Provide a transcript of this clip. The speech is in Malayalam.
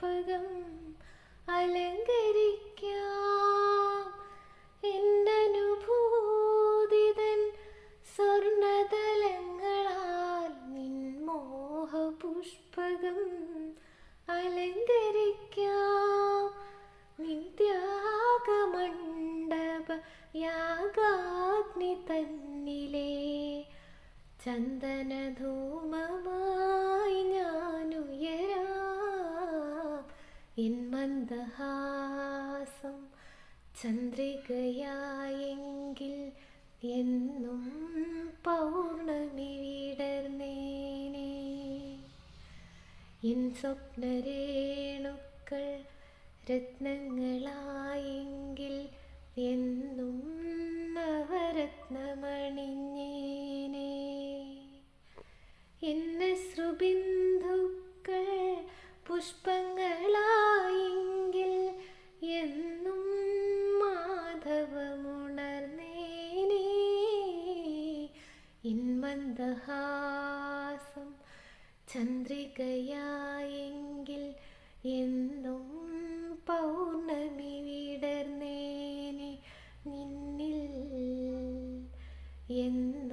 പുഷ്പകം അലങ്കരിക്കുഭൂതി എന്നനുഭൂതിതൻ സ്വർണതലങ്ങളാൽ നിൻമോഹ പുഷ്പകം അലങ്കരിക്കാം. യാഗാഗ്നി തന്നിലേ ചന്ദനധൂമമാ എൻ ചന്ദ്രികയായെങ്കിൽ എന്നും പൗർണമി വിടർന്നേനെ. എൻ സ്വപ്നരേണുക്കൾ രത്നങ്ങളായെങ്കിൽ എന്നും നവരത്നമണിഞ്ഞേനെ. എന്നെ ശ്രുബിന്ദുക്കൾ പുഷ്പങ്ങളായെങ്കിൽ ചന്ദ്രികയായെങ്കിൽ എന്നും പൗർണമി വിടർന്നേനെ നിന്നിൽ എന്ന്